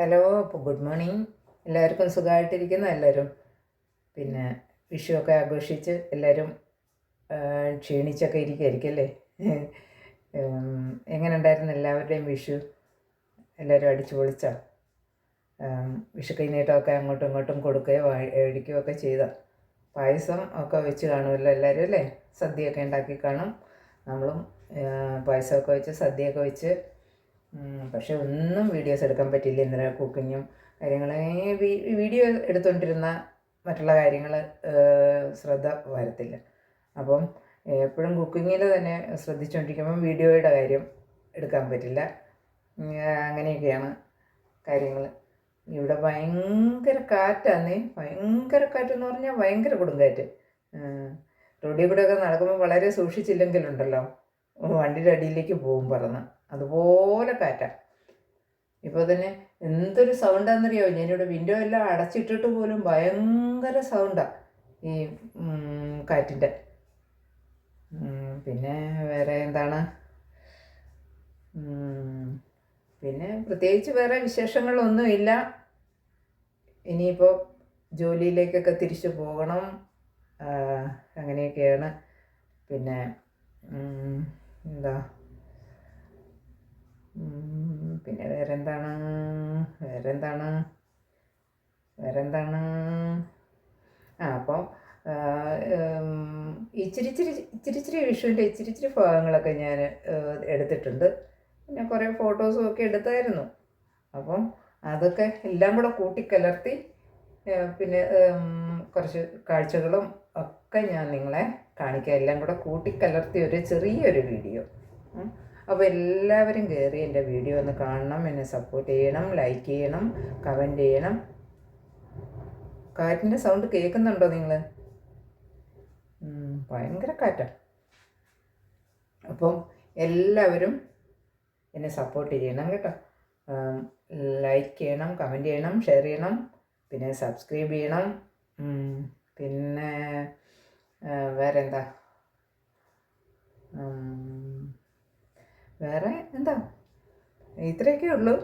Hello അപ്പോൾ good morning എല്ലാവർക്കും സുഖമായിട്ടിരിക്കുന്നു എല്ലാവരും. പിന്നെ വിഷുവൊക്കെ ആഘോഷിച്ച് എല്ലാവരും ക്ഷീണിച്ചൊക്കെ ഇരിക്കുമായിരിക്കും അല്ലേ എങ്ങനെ ഉണ്ടായിരുന്നു എല്ലാവരുടെയും വിഷു? എല്ലാവരും അടിച്ചു പൊളിച്ചോ? വിഷു കൈനീട്ടമൊക്കെ അങ്ങോട്ടും ഇങ്ങോട്ടും കൊടുക്കുകയോ വാ- ഒക്കെ ചെയ്ത? പായസം ഒക്കെ വെച്ച് കാണുമല്ലോ എല്ലാവരും അല്ലേ? സദ്യയൊക്കെ ഉണ്ടാക്കി കാണും. നമ്മളും പായസമൊക്കെ വെച്ച് സദ്യയൊക്കെ വെച്ച് പക്ഷെ ഒന്നും വീഡിയോസ് എടുക്കാൻ പറ്റില്ല ഇന്നലെ കുക്കിങ്ങും കാര്യങ്ങൾ വീഡിയോ എടുത്തുകൊണ്ടിരുന്ന മറ്റുള്ള കാര്യങ്ങൾ ശ്രദ്ധ വരത്തില്ല. അപ്പം എപ്പോഴും കുക്കിങ്ങിൽ തന്നെ ശ്രദ്ധിച്ചുകൊണ്ടിരിക്കുമ്പം വീഡിയോയുടെ കാര്യം എടുക്കാൻ പറ്റില്ല. അങ്ങനെയൊക്കെയാണ് കാര്യങ്ങൾ ഇവിടെ ഭയങ്കര കാറ്റാന്നേ. ഭയങ്കര കാറ്റെന്ന് പറഞ്ഞാൽ ഭയങ്കര കൊടുങ്കാറ്റ്. റോഡിൽ കൂടെയൊക്കെ നടക്കുമ്പോൾ വളരെ സൂക്ഷിച്ചില്ലെങ്കിലുണ്ടല്ലോ. വണ്ടിയുടെ അടിയിലേക്ക് പോകും പറന്ന്. അതുപോലെ കാറ്റാ ഇപ്പോൾ തന്നെ എന്തൊരു സൗണ്ടാണെന്നറിയോ ഞാനിവിടെ വിൻഡോ എല്ലാം അടച്ചിട്ടിട്ട് പോലും ഭയങ്കര സൗണ്ടാണ് ഈ കാറ്റിന്റെ പിന്നെ വേറെ എന്താണ്? പിന്നെ പ്രത്യേകിച്ച് വേറെ വിശേഷങ്ങളൊന്നുമില്ല. ഇനിയിപ്പോൾ ജോലിയിലേക്കൊക്കെ തിരിച്ചു പോകണം. അങ്ങനെയൊക്കെയാണ്. പിന്നെ എന്താ? പിന്നെ വേറെന്താണ്? വേറെന്താണ്? വേറെന്താണ്? ആ അപ്പോൾ ഇച്ചിരി ഇച്ചിരി ഇച്ചിരി ഇച്ചിരി വിഷുവിന്റെ ഇച്ചിരി ഇച്ചിരി ഭാഗങ്ങളൊക്കെ ഞാൻ എടുത്തിട്ടുണ്ട്. പിന്നെ കുറേ ഫോട്ടോസും ഒക്കെ എടുത്തായിരുന്നു. അപ്പം അതൊക്കെ എല്ലാം കൂടെ കൂട്ടിക്കലർത്തി കലർത്തി പിന്നെ കുറച്ച് കാഴ്ചകളും ഒക്കെ ഞാൻ നിങ്ങളെ കാണിക്കാം. എല്ലാം കൂടെ കൂട്ടിക്കലർത്തി ഒരു ചെറിയൊരു വീഡിയോ. അപ്പോൾ എല്ലാവരും കയറി എന്റെ വീഡിയോ ഒന്ന് കാണണം എന്നെ സപ്പോർട്ട് ചെയ്യണം ലൈക്ക് ചെയ്യണം കമന്റ് ചെയ്യണം. കാറ്റിന്റെ സൗണ്ട് കേൾക്കുന്നുണ്ടോ നിങ്ങൾ ഭയങ്കര കാറ്റാണ് അപ്പം എല്ലാവരും എന്നെ സപ്പോർട്ട് ചെയ്യണം കേട്ടോ. ലൈക്ക് ചെയ്യണം കമന്റ് ചെയ്യണം ഷെയർ ചെയ്യണം പിന്നെ സബ്സ്ക്രൈബ് ചെയ്യണം. പിന്നെ ആ, വേറെ എന്താ ഉം, വേറെ എന്താ? ഇത്രയൊക്കെ ഉള്ളൂ.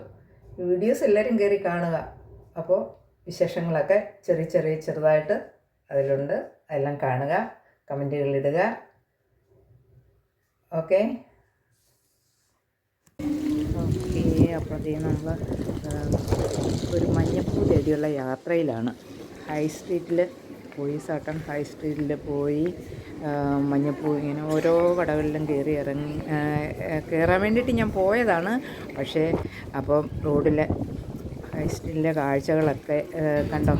വീഡിയോസ് എല്ലാവരും കയറി കാണുക. അപ്പോൾ വിശേഷങ്ങളൊക്കെ ചെറിയ ചെറിയ ചെറുതായിട്ട് അതിലുണ്ട്. അതെല്ലാം കാണുക കമന്റുകളിടുക ഓക്കെ. ഓക്കെ അപ്പോൾ അതേ നമ്മൾ ഒരു മഞ്ഞപ്പൂ തേടിയുള്ള യാത്രയിലാണ്. ഹൈ സ്ട്രീറ്റിൽ പോയി സട്ടൺ ഹൈ സ്ട്രീറ്റിൽ പോയി മഞ്ഞപ്പൂ ഇങ്ങനെ ഓരോ കടകളിലും കയറി ഇറങ്ങി കയറാൻ വേണ്ടിയിട്ട് ഞാൻ പോയതാണ്. പക്ഷേ അപ്പോൾ റോഡിലെ ഹൈ സ്ട്രീറ്റിലെ കാഴ്ചകളൊക്കെ കണ്ടോ?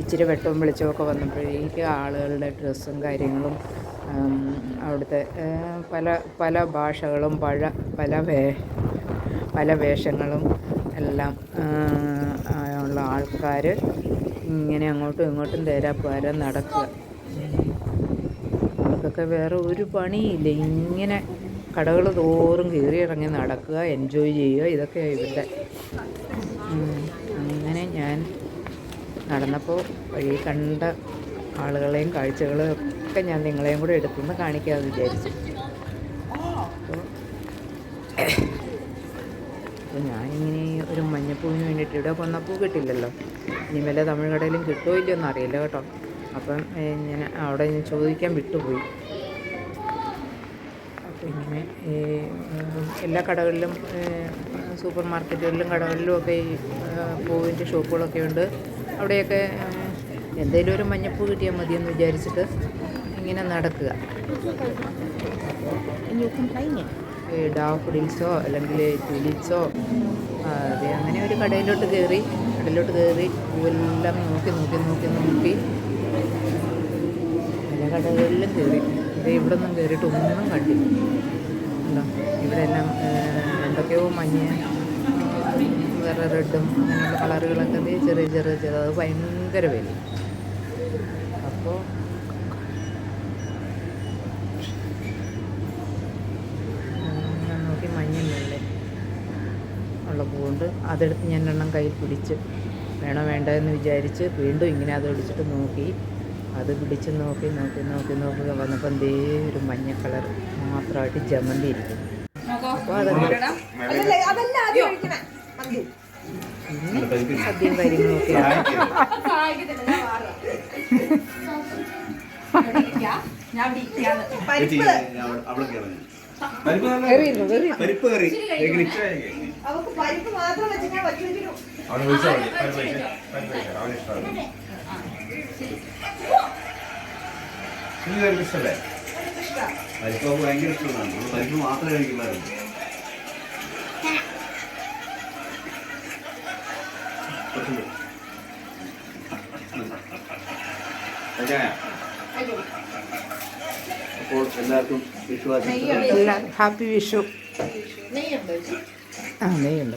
ഇച്ചിരി വെട്ടവും വെളിച്ചമൊക്കെ വന്നപ്പോഴേക്ക് ആളുകളുടെ ഡ്രസ്സും കാര്യങ്ങളും അവിടുത്തെ പല പല ഭാഷകളും പഴ പല വേ പല വേഷങ്ങളും എല്ലാം ഉള്ള ആൾക്കാർ ഇങ്ങനെ അങ്ങോട്ടും ഇങ്ങോട്ടും തേരാപ്പാര നടക്കുക. അവർക്കൊക്കെ വേറെ ഒരു പണിയില്ല. ഇങ്ങനെ കടകൾ തോറും കീറിയിറങ്ങി നടക്കുക എൻജോയ് ചെയ്യുക ഇതൊക്കെ ഇവിടെ അങ്ങനെ ഞാൻ നടന്നപ്പോൾ വഴി കണ്ട ആളുകളെയും കാഴ്ചകളും ഒക്കെ ഞാൻ നിങ്ങളെയും കൂടെ എടുത്തുനിന്ന് കാണിക്കാമെന്ന് വിചാരിച്ചു. അപ്പോൾ ഞാനിങ്ങനെ ഒരു മഞ്ഞപ്പൂവിന് വേണ്ടിയിട്ട് ഇവിടെ കൊന്നപ്പൂ കിട്ടില്ലല്ലോ. ഇനി വല്ല തമിഴ് കടയിലും കിട്ടുമോ ഇല്ലയോ എന്ന് അറിയില്ല കേട്ടോ. അപ്പം ഞാൻ അവിടെ ഞാൻ ചോദിക്കാൻ വിട്ടുപോയി. അപ്പോൾ ഇങ്ങനെ എല്ലാ കടകളിലും സൂപ്പർ മാർക്കറ്റുകളിലും കടകളിലും ഒക്കെ ഈ പൂവിന്റെ ഷോപ്പുകളൊക്കെ ഉണ്ട്. അവിടെയൊക്കെ എന്തെങ്കിലും ഒരു മഞ്ഞപ്പൂ കിട്ടിയാൽ മതിയെന്ന് വിചാരിച്ചിട്ട് ഇങ്ങനെ നടക്കുക. ഡാഫഡിൽസോ അല്ലെങ്കിൽ ട്യൂലിപ്സോ അതെ അങ്ങനെ ഒരു കടയിലോട്ട് കയറി കടയിലോട്ട് കയറി പൂവെല്ലാം നോക്കി നോക്കി നോക്കി നോക്കി. പല കടകളിലും കയറി ഇത് ഇവിടെ ഒന്നും കയറിയിട്ട് ഒന്നും കണ്ടില്ല. ഇവിടെ എല്ലാം എന്തൊക്കെയോ മഞ്ഞ വേറെ റെഡും അങ്ങനെയുള്ള കളറുകളൊക്കെ ചെറിയ ചെറിയ ചെറിയ അത് ഭയങ്കര വില. അപ്പോൾ ഞാൻ നോക്കി മഞ്ഞല്ലേ ഉള്ള പൂവുണ്ട് അതെടുത്ത് ഞാൻ എണ്ണം കയ്യിൽ പിടിച്ച് വേണോ വേണ്ട എന്ന് വിചാരിച്ച് വീണ്ടും ഇങ്ങനെ അത് പിടിച്ചിട്ട് നോക്കി. അത് പിടിച്ച് നോക്കി നോക്കി നോക്കി നോക്കി വന്നപ്പോൾ എന്തേ ഒരു മഞ്ഞ കളർ മാത്രമായിട്ട് ജമന്തി ഇരിക്കും അപ്പോൾ അതങ്ങനെ സദ്യയും കാര്യങ്ങളും ഒക്കെ സഹായിക്കത്തില്ല ഞാൻ പരിപ്പ് കറി അവക്ക് പരിപ്പ് മാത്രം വെച്ചാൽ വയ്ക്കുന്നു അവന് വിളിച്ചാൽ മതി. പരിപ്പ് കഴിച്ച്. അവന് ഇഷ്ടമാണ്. ഇഷ്ടമല്ലേ പരിപ്പ് അവൾക്ക് ഭയങ്കര ഇഷ്ടമാണ്. നമ്മൾ പരിപ്പ് മാത്രമേ കഴിക്കുള്ളായിരുന്നു കുറച്ചുണ്ട്. കഴിക്കാനാ? അപ്പോൾ എല്ലാവർക്കും വിശ്വാസം എല്ലാം ഹാപ്പി വിഷു. ആ നെയ്യുണ്ട്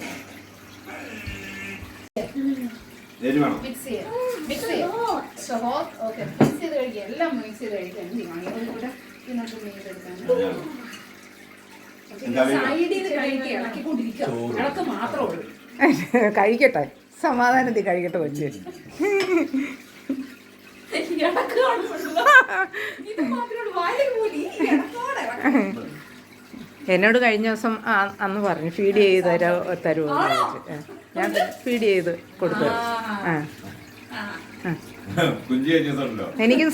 കഴിക്കട്ടെ. സമാധാനത്തിൽ കഴിക്കട്ടെ കൊച്ചു. എന്നോട് കഴിഞ്ഞ ദിവസം അന്ന് പറഞ്ഞു ഫീഡ് ചെയ്ത് തരോ തരുമോ ഞാൻ ഫീഡ് ചെയ്ത് കൊടുത്തു. ആ എനിക്കും